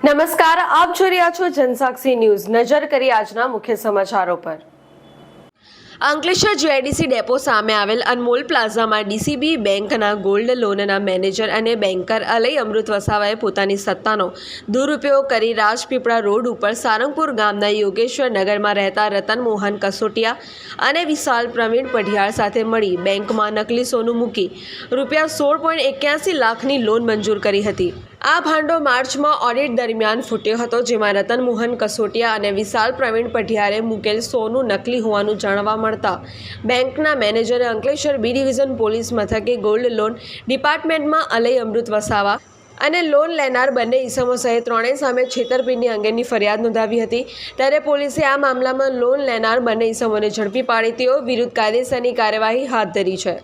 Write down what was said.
નમસ્કાર, આપ જોઈ રહ્યા છો જનસાક્ષી ન્યૂઝ. નજર કરી આજના મુખ્ય સમાચારો પર. અંકલેશ્વર જીઆઈડીસી ડેપો સામે આવેલ અનમોલ પ્લાઝામાં ડીસીબી બેંકના ગોલ્ડ લોનના મેનેજર અને બેન્કર અલય અમૃત વસાવાએ પોતાની સત્તાનો દુરુપયોગ કરી રાજપીપળા રોડ ઉપર સારંગપુર ગામના યોગેશ્વર નગરમાં રહેતા રતન મોહન કસોટિયા અને વિશાલ પ્રવીણ પઢિયાર સાથે મળી બેંકમાં નકલી સોનું મૂકી રૂપિયા સોળ પોઈન્ટ એક્યાસી લાખની લોન મંજૂર કરી હતી. આ ભાંડો માર્ચમાં ઓડિટ દરમિયાન ફૂટ્યો હતો, જેમાં રતન મોહન કસોટિયા અને વિશાલ પ્રવીણ પઢિયારે મૂકેલ સોનું નકલી હોવાનું જાણવા મળતા બેંકના મેનેજરે અંકલેશ્વર બી ડિવિઝન પોલીસ મથકે ગોલ્ડ લોન ડિપાર્ટમેન્ટમાં અલય અમૃત વસાવા અને લોન લેનાર બંને ઈસમો સહિત ત્રણેય સામે છેતરપિંડી અંગેની ફરિયાદ નોંધાવી હતી. ત્યારે પોલીસે આ મામલામાં લોન લેનાર બંને ઈસમોને ઝડપી પાડી, તેઓ વિરુદ્ધ કાયદેસરની કાર્યવાહી હાથ ધરી છે.